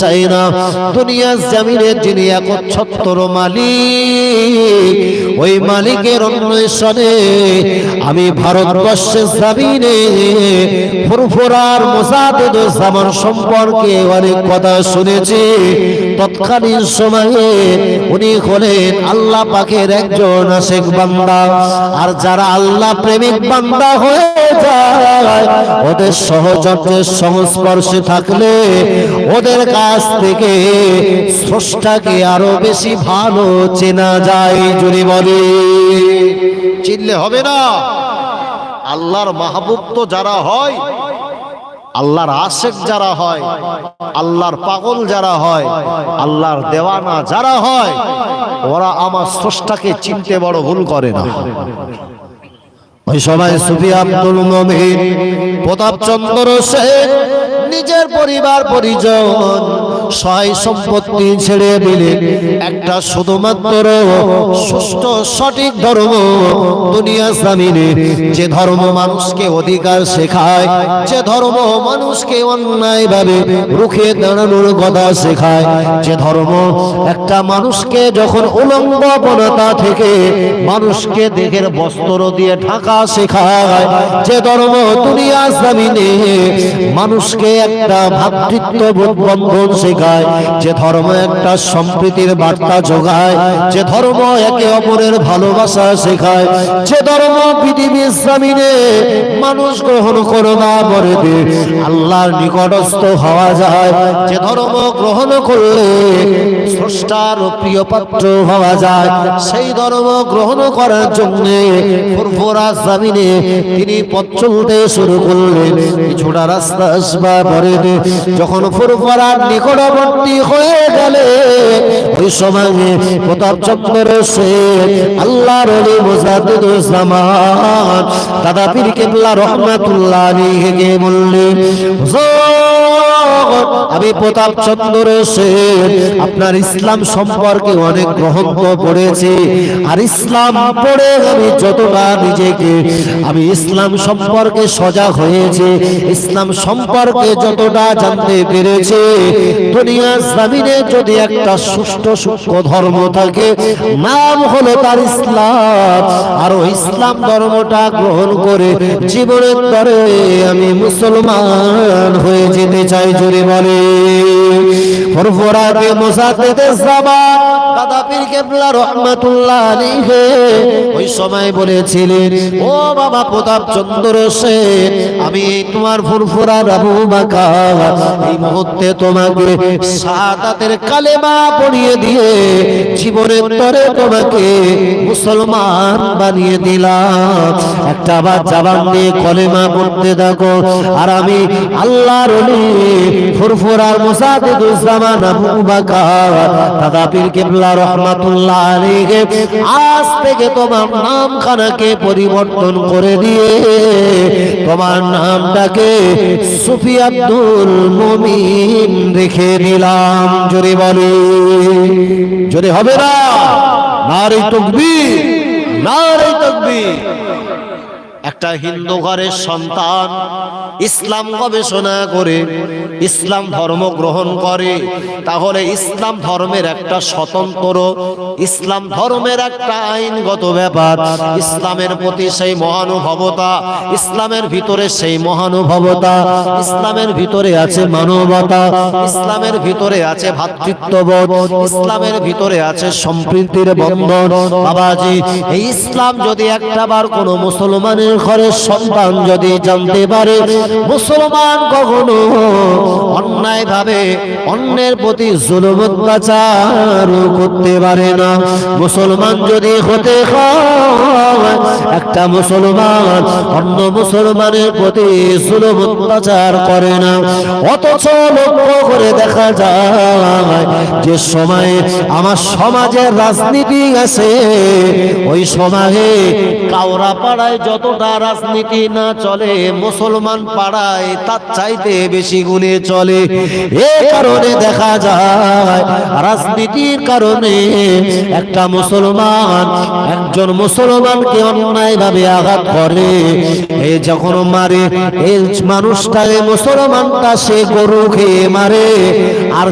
চাই না দুনিয়ার জামিনের যিনি একচ্ছত্র মালিক, ওই মালিকের অন্বেষণে আমি ভারতবর্ষের জামিনে ফুরফুরার মোসাদেদ জামান সম্পর্কে অনেক কথা শুনেছি। তৎকালীন সময়ে উনি হলেন আল্লাহ পাকের একজন আশেক বান্দা। আর যারা আল্লাহ প্রেমিক বান্দা হয়ে যায়, ওদের সহচর্যের সংস্পর্শে থাকলে ওদের কাছ থেকে স্রষ্টাকে আরও বেশি ভালো চেনা যায় যদি বলে। চিনলে হবে না। আল্লাহর মাহবুব তো যারা হয়, আল্লাহর আশেক যারা হয়, আল্লাহর পাগল যারা হয়, আল্লাহর দেওয়ানা যারা হয়, ওরা আমার স্রষ্টাকে চিনতে বড় ভুল করে না। ওই সময় সুফি আব্দুল মমিন প্রতাপ চন্দ্র সেন নিজের পরিবার পরিজন। সহায় সম্পত্তি ছেড়ে দিলে একটা শুধুমাত্র সুস্থ, সঠিক ধর্ম দুনিয়া জামিনে যে ধর্ম মানুষকে অধিকার শেখায়, যে ধর্ম মানুষকে অন্যায় ভাবে রুখে দাঁড়ানোর কথা শেখায়, যে ধর্ম একটা মানুষকে যখন উলঙ্গপনতা থেকে মানুষকে দেহের বস্ত্র দিয়ে ঢাকা শেখায়, যে ধর্ম দুনিয়া জামিনে মানুষকে একটা ভাতৃত্ব বন্ধন শেখায়। যে ধর্ম একটা সম্প্রীতির বার্তা যোগায়, যে ধর্ম একে অপরের ভালোবাসা শেখায়, যে ধর্ম পৃথিবীর জামিনে মানুষ গ্রহণ করবা পরে আল্লাহর নিকটস্থ হওয়া যায়, যে ধর্ম গ্রহণ করলে স্রষ্টার প্রিয় পাত্র হওয়া যায়, সেই ধর্ম গ্রহণ করার জন্য ফুরফুরা জামিনে তিনি পথ চলতে শুরু করলেন কিছুটা রাস্তা আসবা পরে যখন ফুরফুরার নিকটবর্তী হয়ে গেলে ওই সময় প্রতাপ চক্র সে আল্লাহর আলী মুজাদ্দিদুজ্জামান দাদা পীর কেবলা রহমাতুল্লাহ আলাইহি বললেন হুজুর, আমি প্রতাপ চন্দ্র সেন আপনার ইসলাম সম্পর্কে অনেক গ্রন্থ পড়েছি। আর ইসলাম পড়ে আমি যতটা নিজেকে, আমি ইসলাম সম্পর্কে সজাগ হয়েছে, ইসলাম সম্পর্কে যতটা জানতে পেরেছি। দুনিয়া জামিনে যদি একটা সুষ্ঠু সূক্ষ্ম ধর্ম থাকে, নাম হলো তার ইসলাম। আর ওই ইসলাম ধর্মটা গ্রহণ করে জীবনের তরে আমি মুসলমান হয়ে যেতে চাই। জোরে বলে ফরফরাতে মোসাদ্দেদে জামান দাদা পীর কেবলা রহমাতুল্লাহ আলাইহি। ওই সময় বলেছিলেন, ও বাবা সেন আমি তোমার ফুরফুরার আবু বাকার এই মুহূর্তে তোমাকে কালেমা পড়িয়ে দিয়ে জীবনের তরে তোমাকে মুসলমান বানিয়ে দিলাম। একটা আবার জাবান দিয়ে কলেমা পড়তে থাকো, আর আমি আল্লাহর ফুরফুরার মুসাদ্দিদুজ্জামান আবু বাকার দাদা কেবলা রহমাতুল্লাহ আলাইহি। আজ থেকে তোমার নামখানাকে পরিবর্তন করে দিয়ে তোমার নামটাকে সুফি আব্দুল মুমিন রেখে দিলাম। জোরে বলে। জোরে হবে না? নারে তকবীর নারে তকবীর। একটা হিন্দু ঘরের সন্তান, ইসলাম গবেষণা করে, ইসলাম ধর্ম গ্রহণ করে, তাহলে ইসলাম ধর্মের একটা স্বতন্ত্র, ইসলাম ধর্মের একটা আইনগত ব্যাপার, ইসলামের প্রতি সেই মহানুভবতা, ইসলামের ভিতরে সেই মহানুভবতা, ইসলামের ভিতরে আছে মানবতা, ইসলামের ভিতরে আছে ভ্রাতৃত্ববোধ ইসলামের ভিতরে আছে সম্প্রীতির বন্ধন। বাবাজি, এই ইসলাম যদি একটাবার কোনো মুসলমানের ঘরের সন্তান যদি জানতে পারে মুসলমান কখনো ভাবে অন্যের প্রতি জুলুম অত্যাচার করতে পারে না। মুসলমান যদি হতে হয়, একটা মুসলমান অন্য মুসলমানের প্রতি জুলুম অত্যাচার করে না। অথচ লক্ষ্য করে দেখা যায়, যে সময়ে আমার সমাজের রাজনীতি আছে, ওই সময়ে কাউরা পাড়ায় যতটা রাজনীতি না চলে, মুসলমান পাড়ায় তার চাইতে বেশি গুণে চলে। কারণে দেখা যায়, রাজনীতির কারণে একটা মুসলমান, একজন মুসলমানকে অন্যায় ভাবে আঘাত করে। এ যখন মারে, এই মানুষটাকে মুসলমানটা সে গরু খেয়ে মারে। আর